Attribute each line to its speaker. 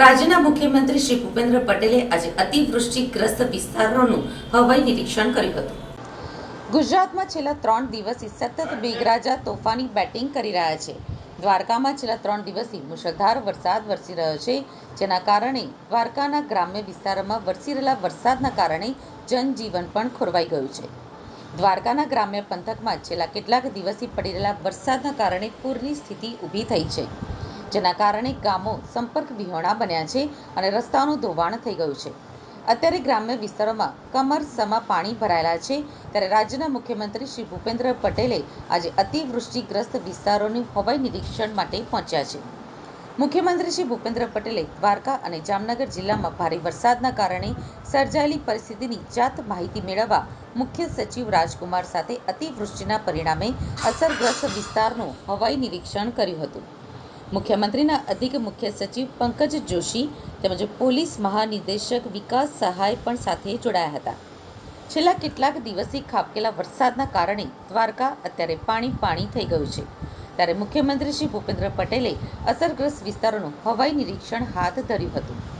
Speaker 1: રાજ્યના મુખ્યમંત્રી શ્રી ભૂપેન્દ્ર પટેલે આજે અતિવૃષ્ટિગ્રસ્ત વિસ્તારોનું હવાઈ નિરીક્ષણ કર્યું હતું. ગુજરાતમાં છેલ્લા ત્રણ દિવસથી સતત મેઘરાજા તોફાની બેટિંગ કરી રહ્યા છે. દ્વારકામાં છેલ્લા ત્રણ દિવસથી મુશળધાર વરસાદ વરસી રહ્યો છે, જેના કારણે દ્વારકાના ગ્રામ્ય વિસ્તારોમાં વરસી રહેલા વરસાદના કારણે જનજીવન પણ ખોરવાઈ ગયું છે. દ્વારકાના ગ્રામ્ય પંથકમાં છેલ્લા કેટલાક દિવસથી પડી રહેલા વરસાદના કારણે પૂરની સ્થિતિ ઊભી થઈ છે. જેના કારણે ગામો સંપર્ક વિહોણા બન્યા છે અને રસ્તાઓનું ધોવાણ થઈ ગયું છે. અત્યારે ગ્રામ્ય વિસ્તારોમાં કમરસમાં પાણી ભરાયેલા છે ત્યારે રાજ્યના મુખ્યમંત્રી શ્રી ભૂપેન્દ્ર પટેલે આજે અતિવૃષ્ટિગ્રસ્ત વિસ્તારોનું હવાઈ નિરીક્ષણ માટે પહોંચ્યા છે. મુખ્યમંત્રી શ્રી ભૂપેન્દ્ર પટેલે દ્વારકા અને જામનગર જિલ્લામાં ભારે વરસાદના કારણે સર્જાયેલી પરિસ્થિતિની જાત માહિતી મેળવવા મુખ્ય સચિવ રાજકુમાર સાથે અતિવૃષ્ટિના પરિણામે અસરગ્રસ્ત વિસ્તારનું હવાઈ નિરીક્ષણ કર્યું હતું. મુખ્યમંત્રીના અધિક મુખ્ય સચિવ પંકજ જોશી તેમજ પોલીસ મહાનિદેશક વિકાસ સહાય પણ સાથે જોડાયા હતા. છેલ્લા કેટલાક દિવસથી ખાબકેલા વરસાદના કારણે દ્વારકા અત્યારે પાણી પાણી થઈ ગયું છે. ત્યારે મુખ્યમંત્રી શ્રી ભૂપેન્દ્ર પટેલે અસરગ્રસ્ત વિસ્તારોનું હવાઈ નિરીક્ષણ હાથ ધર્યું હતું.